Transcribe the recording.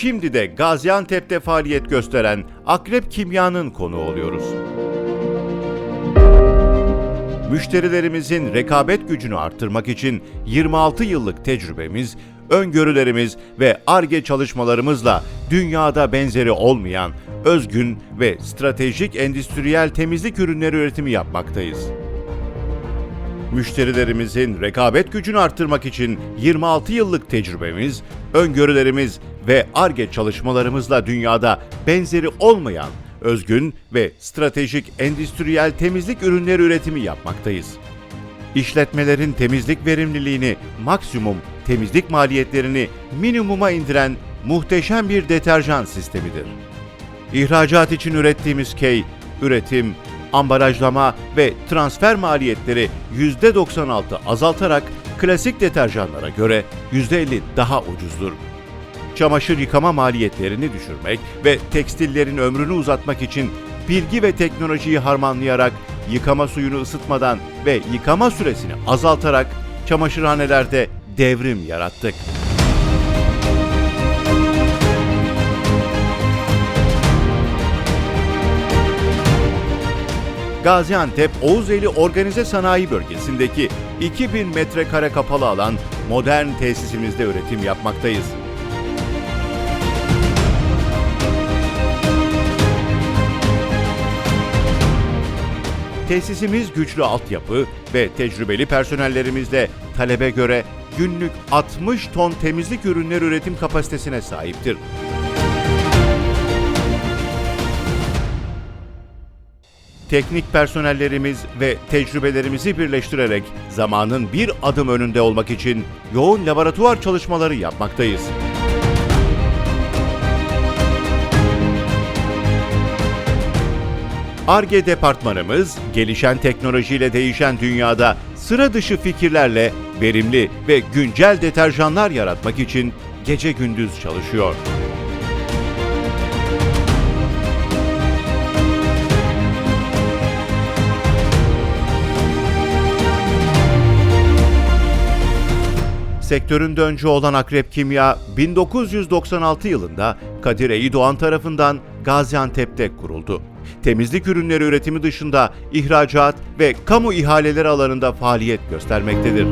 Şimdi de Gaziantep'te faaliyet gösteren Akrep Kimya'nın konuğu oluyoruz. Müşterilerimizin rekabet gücünü arttırmak için 26 yıllık tecrübemiz, öngörülerimiz ve ARGE çalışmalarımızla dünyada benzeri olmayan özgün ve stratejik endüstriyel temizlik ürünleri üretimi yapmaktayız. Müşterilerimizin rekabet gücünü arttırmak için 26 yıllık tecrübemiz, öngörülerimiz ve ARGE çalışmalarımızla dünyada benzeri olmayan özgün ve stratejik endüstriyel temizlik ürünleri üretimi yapmaktayız. İşletmelerin temizlik verimliliğini maksimum, temizlik maliyetlerini minimuma indiren muhteşem bir deterjan sistemidir. İhracat için ürettiğimiz key, üretim, ambalajlama ve transfer maliyetleri %96 azaltarak klasik deterjanlara göre %50 daha ucuzdur. Çamaşır yıkama maliyetlerini düşürmek ve tekstillerin ömrünü uzatmak için bilgi ve teknolojiyi harmanlayarak yıkama suyunu ısıtmadan ve yıkama süresini azaltarak çamaşırhanelerde devrim yarattık. Gaziantep Oğuzeli Organize Sanayi Bölgesi'ndeki 2000 metrekare kapalı alan modern tesisimizde üretim yapmaktayız. Tesisimiz güçlü altyapı ve tecrübeli personellerimizle talebe göre günlük 60 ton temizlik ürünleri üretim kapasitesine sahiptir. Teknik personellerimiz ve tecrübelerimizi birleştirerek zamanın bir adım önünde olmak için yoğun laboratuvar çalışmaları yapmaktayız. ARGE departmanımız gelişen teknolojiyle değişen dünyada sıra dışı fikirlerle verimli ve güncel deterjanlar yaratmak için gece gündüz çalışıyor. Sektöründe öncü olan Akrep Kimya 1996 yılında Kadir Eydoğan tarafından Gaziantep'te kuruldu. Temizlik ürünleri üretimi dışında ihracat ve kamu ihaleleri alanında faaliyet göstermektedir.